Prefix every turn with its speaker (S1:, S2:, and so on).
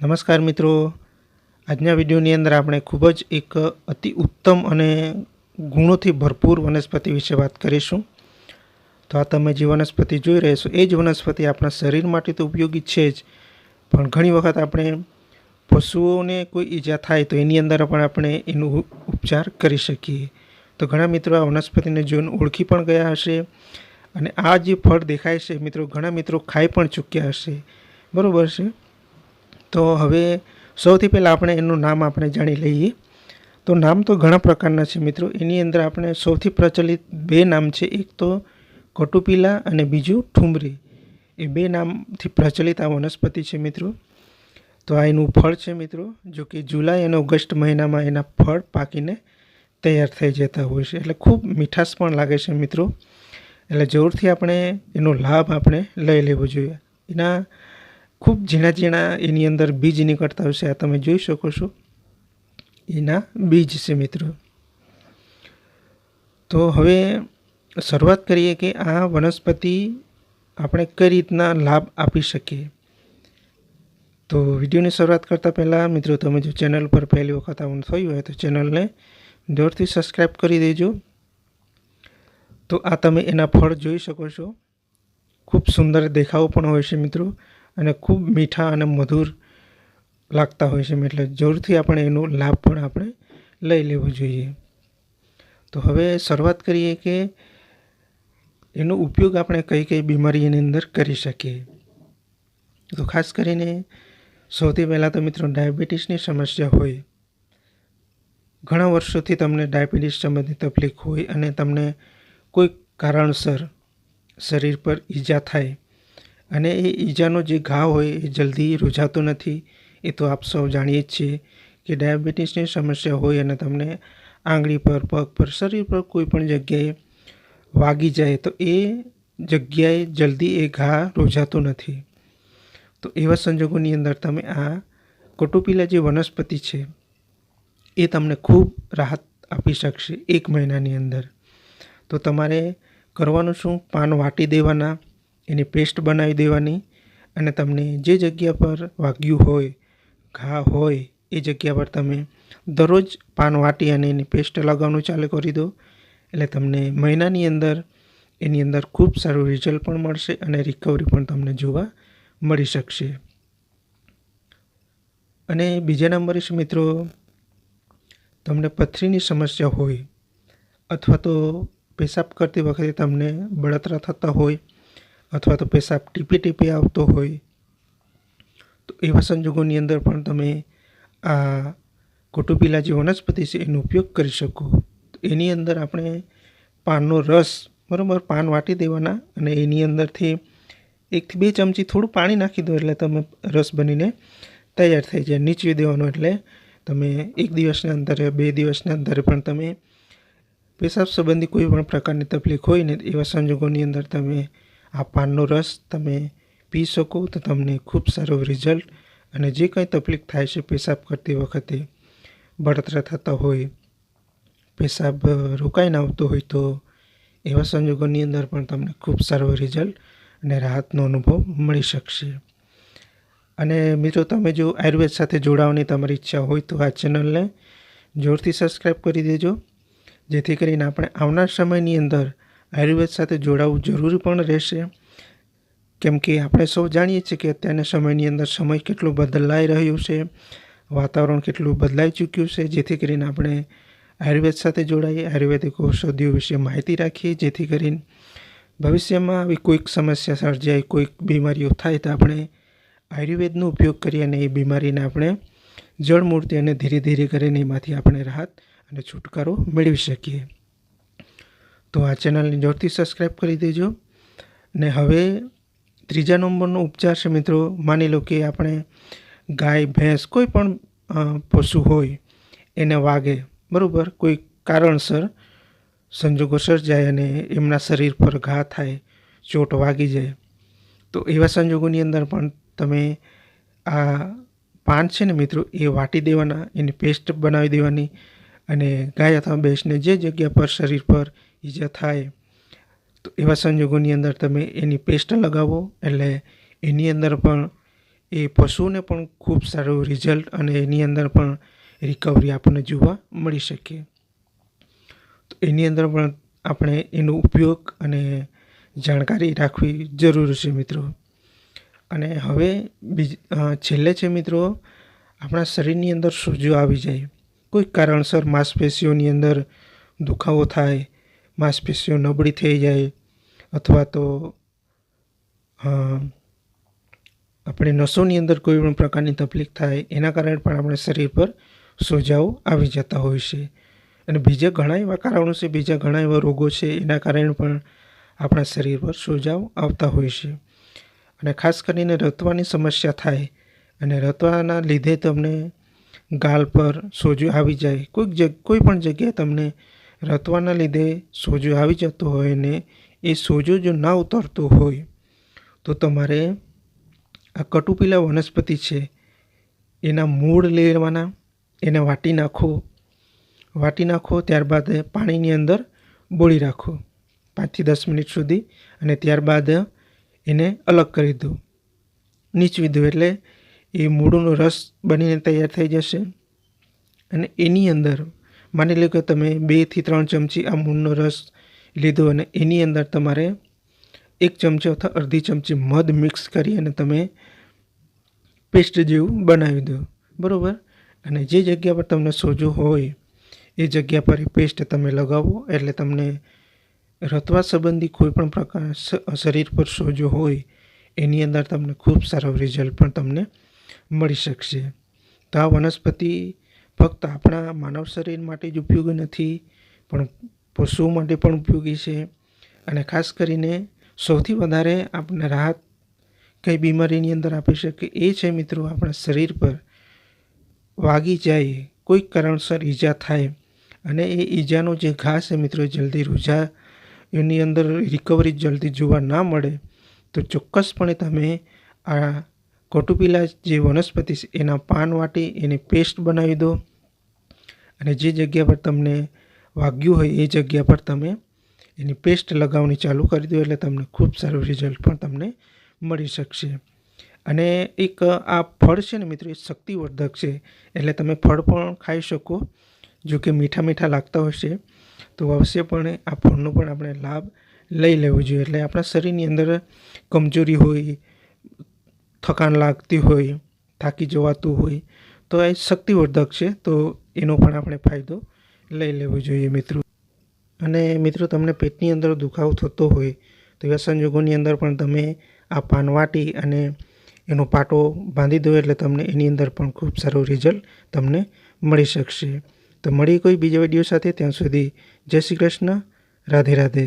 S1: નમસ્કાર મિત્રો. આજના વિડીયોની અંદર આપણે ખૂબ જ એક અતિ ઉત્તમ અને ગુણોથી ભરપૂર વનસ્પતિ વિશે વાત કરીશું. તો આ તમે જે વનસ્પતિ જોઈ રહ્યા એ જ વનસ્પતિ આપણા શરીર માટે તો ઉપયોગી છે જ. પણ ઘણી વખત આપણે પશુઓને કોઈ ઈજા થાય તો એની અંદર પણ આપણે એનો ઉપચાર કરી શકીએ. તો ઘણા મિત્રો આ વનસ્પતિને જોઈને ઓળખી પણ ગયા હશે અને આ જે ફળ દેખાય છે મિત્રો, ઘણા મિત્રો ખાઈ પણ ચૂક્યા હશે. બરાબર છે? તો હવે સૌથી પહેલાં આપણે એનું નામ આપણે જાણી લઈએ. તો નામ તો ઘણા પ્રકારના છે મિત્રો. એની અંદર આપણે સૌથી પ્રચલિત બે નામ છે. એક તો કટુપીલા અને બીજું ઠુમરી. એ બે નામથી પ્રચલિત આ વનસ્પતિ છે મિત્રો. તો આ એનું ફળ છે મિત્રો, જો કે જુલાઈ અને ઓગસ્ટ મહિનામાં એના ફળ પાકીને તૈયાર થઈ જતા હોય છે. એટલે ખૂબ મીઠાશ પણ લાગે છે મિત્રો. એટલે જરૂરથી આપણે એનો લાભ આપણે લઈ લેવો જોઈએ. એના ખૂબ ઝીણા ઝીણા એની અંદર બીજ નીકળતા હોય છે. આ તમે જોઈ શકો છો. એના બીજ છે મિત્રો. તો હવે શરૂઆત કરીએ કે આ વનસ્પતિ આપણે કઈ રીતના લાભ આપી શકીએ? તો વિડીયોની શરૂઆત કરતાં પહેલાં મિત્રો, તમે જો ચેનલ પર પહેલી વખત આવવાનું થયું હોય તો ચેનલને જોરથી સબસ્ક્રાઈબ કરી દેજો. તો આ તમે એના ફળ જોઈ શકો છો. ખૂબ સુંદર દેખાવ પણ હોય છે મિત્રો. અને ખૂબ મીઠા અને મધુર લાગતા હોય છે એટલે જરૂરથી આપણે એનો લાભ પણ આપણે લઈ લેવો જોઈએ. તો હવે શરૂઆત કરીએ કે એનો ઉપયોગ આપણે કઈ કઈ બીમારીની અંદર કરી શકીએ. તો ખાસ કરીને સૌથી પહેલાં તો મિત્રો ડાયાબિટીસની સમસ્યા હોય. ઘણા વર્ષોથી તમને ડાયાબિટીસ સંબંધી તકલીફ હોય અને તમને કોઈ કારણસર શરીર પર ઈજા થાય અને એ ઈજાનો જે ઘા હોય એ જલ્દી રૂઝાતો નથી, એ તો આપ સૌ જાણીએ જ છીએ કે ડાયાબિટીસની સમસ્યા હોય અને તમને આંગળી પર, પગ પર, શરીર પર કોઈ પણ જગ્યાએ વાગી જાય તો એ જગ્યાએ જલ્દી એ ઘા રોજાતો નથી. તો એવા સંજોગોની અંદર તમે આ કોટોપીલા જે વનસ્પતિ છે, એ તમને ખૂબ રાહત આપી શકશે એક મહિનાની અંદર. તો તમારે કરવાનું શું? પાન વાટી દેવાના એની પેસ્ટ બનાવી દેવાની અને તમને જે જગ્યા પર વાગ્યું હોય, ઘા હોય, એ જગ્યા પર તમે દરરોજ પાન વાટી અને એની પેસ્ટ લગાવવાનું ચાલુ કરી દો. એટલે તમને મહિનાની અંદર એની અંદર ખૂબ સારું રિઝલ્ટ પણ મળશે અને રિકવરી પણ તમને જોવા મળી શકશે. અને બીજા નંબરે છે મિત્રો, તમને પથરીની સમસ્યા હોય અથવા તો પેશાબ કરતી વખતે તમને બળતરા થતા હોય અથવા તો પેશાબ ટીપે ટીપે આવતો હોય, તો એવા સંજોગોની અંદર પણ તમે આ કોટોપીલા જે વનસ્પતિ છે એનો ઉપયોગ કરી શકો. તો એની અંદર આપણે પાનનો રસ બરાબર પાન વાટી દેવાના અને એની અંદરથી એકથી બે ચમચી થોડું પાણી નાખી દો એટલે તમે રસ બનીને તૈયાર થઈ જાય. નીચવી દેવાનો એટલે તમે એક દિવસના અંતરે, બે દિવસના અંતરે પણ તમે પેશાબ સંબંધી કોઈ પણ પ્રકારની તકલીફ હોય ને એવા સંજોગોની અંદર તમે આ પાનનો રસ તમે પી શકો તો તમને ખૂબ સારો રિઝલ્ટ અને જે કંઈ તકલીફ થાય છે પેશાબ કરતી વખતે, બળતરા થતા હોય, પેશાબ રોકાઈને આવતો હોય તો એવા સંજોગોની અંદર પણ તમને ખૂબ સારો રિઝલ્ટ અને રાહતનો અનુભવ મળી શકશે. અને મિત્રો તમે જો આયુર્વેદ સાથે જોડાવાની તમારી ઈચ્છા હોય તો આ ચેનલને જોરથી સબસ્ક્રાઈબ કરી દેજો. જેથી કરીને આપણે આવનાર સમયની અંદર આયુર્વેદ સાથે જોડાવવું જરૂરી પણ રહેશે. કેમ કે આપણે સૌ જાણીએ છીએ કે અત્યારના સમયની અંદર સમય કેટલો બદલાઈ રહ્યો છે, વાતાવરણ કેટલું બદલાઈ ચૂક્યું છે, જેથી કરીને આપણે આયુર્વેદ સાથે જોડાઈએ, આયુર્વેદિક ઔષધિઓ વિશે માહિતી રાખીએ, જેથી કરીને ભવિષ્યમાં આવી કોઈક સમસ્યા, સર્જાય, કોઈક બીમારીઓ થાય તો આપણે આયુર્વેદનો ઉપયોગ કરી અને એ બીમારીને આપણે જળમૂર્તિ અને ધીરે ધીરે કરીને એમાંથી આપણે રાહત અને છુટકારો મેળવી શકીએ. તો આ ચેનલને જોરથી સબસ્ક્રાઈબ કરી દેજો. ને હવે ત્રીજા નંબરનો ઉપચાર છે મિત્રો, માની લો કે આપણે ગાય, ભેંસ કોઈ પણ પશુ હોય, એને વાગે, બરાબર? કોઈ કારણસર સંજોગો સર્જાય અને એમના શરીર પર ઘા થાય, ચોટ વાગી જાય. તો એવા સંજોગોની અંદર પણ તમે આ પાન છે ને મિત્રો, એ વાટી દેવાના, એની પેસ્ટ બનાવી દેવાની અને ગાય અથવા ભેંસને જે જગ્યા પર શરીર પર ઈજા થાય, તો એવા સંજોગોની અંદર તમે એની પેસ્ટ લગાવો. એટલે એની અંદર પણ એ પશુને પણ ખૂબ સારું રિઝલ્ટ અને એની અંદર પણ રિકવરી આપણને જોવા મળી શકે. તો એની અંદર પણ આપણે એનો ઉપયોગ અને જાણકારી રાખવી જરૂર છે મિત્રો. અને હવે બીજ છેલ્લે છે મિત્રો, આપણા શરીરની અંદર સોજો આવી જાય. કોઈ કારણસર માંસપેશીઓની અંદર દુખાવો થાય, માંસપેશીઓ નબળી થઈ જાય અથવા તો આપણે નસોની અંદર કોઈ પણ પ્રકારની તકલીફ થાય એના કારણે પણ આપણે શરીર પર સોજાઓ આવી જતા હોય છે. અને બીજા ઘણા એવા કારણો છે, બીજા ઘણા એવા રોગો છે, એના કારણે પણ આપણા શરીર પર સોજાઓ આવતા હોય છે. અને ખાસ કરીને રતવાની સમસ્યા થાય અને રતવાના લીધે તમને ગાલ પર સોજો આવી જાય. કોઈક જગ, કોઈ પણ જગ્યાએ તમને રતવાના લીધે સોજો આવી જતો હોય ને એ સોજો જો ના ઉતરતો હોય, તો તમારે આ કટુપીલા વનસ્પતિ છે, એના મૂળ લેવાના, એને વાટી નાખો. વાટી નાખો, ત્યારબાદ પાણીની અંદર બોળી રાખો પાંચથી દસ મિનિટ સુધી અને ત્યારબાદ એને અલગ કરી દો. નીચવી દો એટલે એ મૂળનો રસ બનીને તૈયાર થઈ જશે. અને એની અંદર માની લો કે તમે બેથી ત્રણ ચમચી આ મૂળનો રસ લીધો અને એની અંદર તમારે એક ચમચી અથવા અડધી ચમચી મધ મિક્સ કરી અને તમે પેસ્ટ જેવું બનાવી દો. બરાબર? અને જે જગ્યા પર તમને સોજો હોય, એ જગ્યા પર એ પેસ્ટ તમે લગાવો એટલે તમને રતવા સંબંધી કોઈ પણ પ્રકાર શરીર પર સોજો હોય, એની અંદર તમને ખૂબ સારો રિઝલ્ટ પણ તમને મળી શકશે. તો આ વનસ્પતિ ફક્ત આપણા માનવ શરીર માટે જ ઉપયોગી નથી, પણ પશુઓ માટે પણ ઉપયોગી છે. અને ખાસ કરીને સૌથી વધારે આપણને રાહત કઈ બીમારીની અંદર આપી શકે એ છે મિત્રો આપણા શરીર પર. વાગી જાય કોઈક કારણસર ઈજા થાય અને એ ઈજાનો જે ઘા છે મિત્રો જલ્દી રૂઝા, એની અંદર રિકવરી જલ્દી જોવા ના મળે, તો ચોક્કસપણે તમે આ કોટુપીલા જે વનસ્પતિ છે, એના પાન વાટી, એની પેસ્ટ બનાવી દો. અને જે જગ્યા પર તમને વાગ્યું હોય, એ જગ્યા પર તમે એની પેસ્ટ લગાવવાની ચાલુ કરી દો, એટલે તમને ખૂબ સારું રિઝલ્ટ પણ તમને મળી શકશે. અને એક, આ ફળ છે ને મિત્રો, એ શક્તિવર્ધક છે. એટલે તમે ફળ પણ ખાઈ શકો. જો કે મીઠા મીઠા લાગતા હશે તો અવશ્યપણે આ ફળનો પણ આપણે લાભ લઈ લેવો જોઈએ. એટલે આપણા શરીરની અંદર કમજોરી હોય થકાન લાગતી હોય, થાકી જવાતું હોય, તો એ શક્તિવર્ધક છે. તો એનો પણ આપણે ફાયદો લઈ લેવો જોઈએ મિત્રો. અને મિત્રો, તમને પેટની અંદર દુખાવો થતો હોય, તો એવા સંજોગોની અંદર પણ તમે આ પાન વાટી અને એનો પાટો બાંધી દો એટલે તમને એની અંદર પણ ખૂબ સારું રિઝલ્ટ તમને મળી શકશે. તો મળી કોઈ બીજા વીડિયો સાથે. ત્યાં સુધી જય શ્રી કૃષ્ણ. રાધે રાધે.